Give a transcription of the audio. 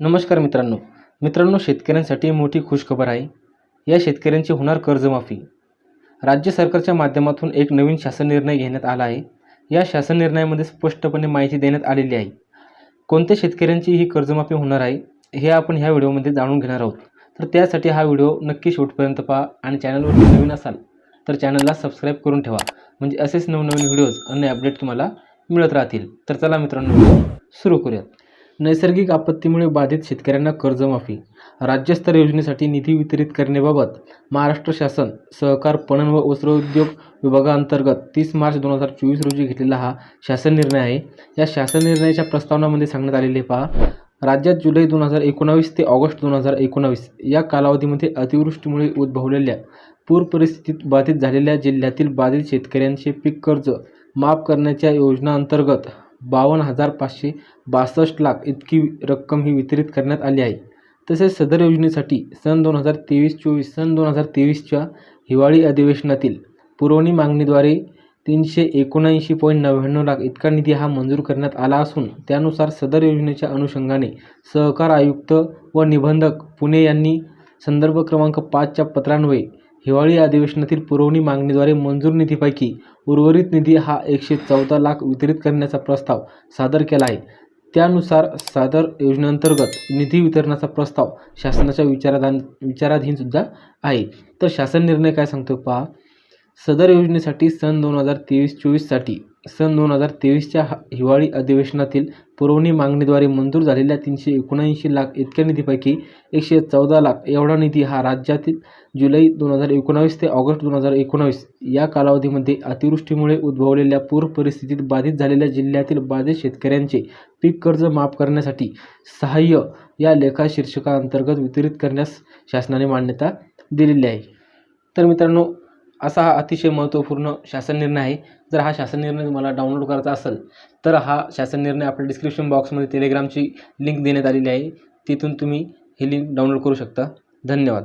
नमस्कार मित्रांनो. मित्रांनो शेतकऱ्यांसाठी मोठी खुशखबर आहे. या शेतकऱ्यांची होणार कर्जमाफी. राज्य सरकारच्या माध्यमातून एक नवीन शासन निर्णय घेण्यात आला आहे. या शासन निर्णयामध्ये स्पष्टपणे माहिती देण्यात आलेली आहे. कोणत्या शेतकऱ्यांची ही कर्जमाफी होणार आहे हे आपण ह्या व्हिडिओमध्ये जाणून घेणार आहोत. तर त्यासाठी हा व्हिडिओ नक्की शेवटपर्यंत पहा आणि चॅनलवर नवीन असाल तर चॅनलला सबस्क्राईब करून ठेवा. म्हणजे असेच नवनवीन व्हिडिओज आणि अपडेट तुम्हाला मिळत राहतील. तर चला मित्रांनो सुरू करूयात. नैसर्गिक आपत्तीमुळे बाधित शेतकऱ्यांना कर्जमाफी. राज्यस्तर योजनेसाठी निधी वितरित करण्याबाबत महाराष्ट्र शासन सहकार पणन व वस्त्रोद्योग विभागाअंतर्गत तीस मार्च दोन हजार चोवीस रोजी घेतलेला हा शासन निर्णय आहे. या शासन निर्णयाच्या प्रस्तावनामध्ये सांगण्यात आलेले पहा. राज्यात जुलै दोन हजार एकोणावीस ते ऑगस्ट दोन हजार एकोणावीस या कालावधीमध्ये अतिवृष्टीमुळे उद्भवलेल्या पूर परिस्थितीत बाधित झालेल्या जिल्ह्यातील बाधित शेतकऱ्यांचे पीक कर्ज माफ करण्याच्या योजनाअंतर्गत बावन्न हजार पाचशे बासष्ट लाख इतकी रक्कम ही वितरित करण्यात आली आहे. तसेच सदर योजनेसाठी सन दोन हजार तेवीस चोवीस सन दोन हजार तेवीसच्या हिवाळी अधिवेशनातील पुरवणी मागणीद्वारे तीनशे एकोणऐंशी पॉईंट नव्याण्णव लाख इतका निधी हा मंजूर करण्यात आला असून त्यानुसार सदर योजनेच्या अनुषंगाने सहकार आयुक्त व निबंधक पुणे यांनी संदर्भ क्रमांक पाचच्या पत्रान्वये हिवाळी अधिवेशनातील पुरवणी मागणीद्वारे मंजूर निधीपैकी उर्वरित निधी हा एकशे चौदा लाख वितरित करण्याचा प्रस्ताव सादर केला आहे. त्यानुसार सादर योजनेअंतर्गत निधी वितरणाचा प्रस्ताव शासनाच्या विचाराधान विचाराधीनसुद्धा आहे. तर शासन निर्णय काय सांगतो पहा. सदर योजनेसाठी सन दोन हजार तेवीस चोवीससाठी सन दोन हजार तेवीसच्या हिवाळी अधिवेशनातील पुरवणी मागणीद्वारे मंजूर झालेल्या तीनशे एकोणऐंशी लाख इतक्या निधीपैकी एकशे चौदा लाख एवढा निधी हा राज्यातील जुलै दोन हजार एकोणावीस ते ऑगस्ट दोन हजार एकोणावीस या कालावधीमध्ये अतिवृष्टीमुळे उद्भवलेल्या पूर परिस्थितीत बाधित झालेल्या जिल्ह्यातील बाधित शेतकऱ्यांचे पीक कर्ज माफ करण्यासाठी सहाय्य या लेखा शीर्षकाअंतर्गत वितरित करण्यास शासनाने मान्यता दिलेली आहे. तर मित्रांनो असा हा अतिशय महत्त्वपूर्ण शासन निर्णय आहे. जर हा शासन निर्णय तुम्हाला डाउनलोड करायचा असेल तर हा शासन निर्णय आपल्या डिस्क्रिप्शन बॉक्समध्ये टेलिग्रामची लिंक देण्यात आलेली आहे. तिथून तुम्ही ही लिंक डाउनलोड करू शकता. धन्यवाद.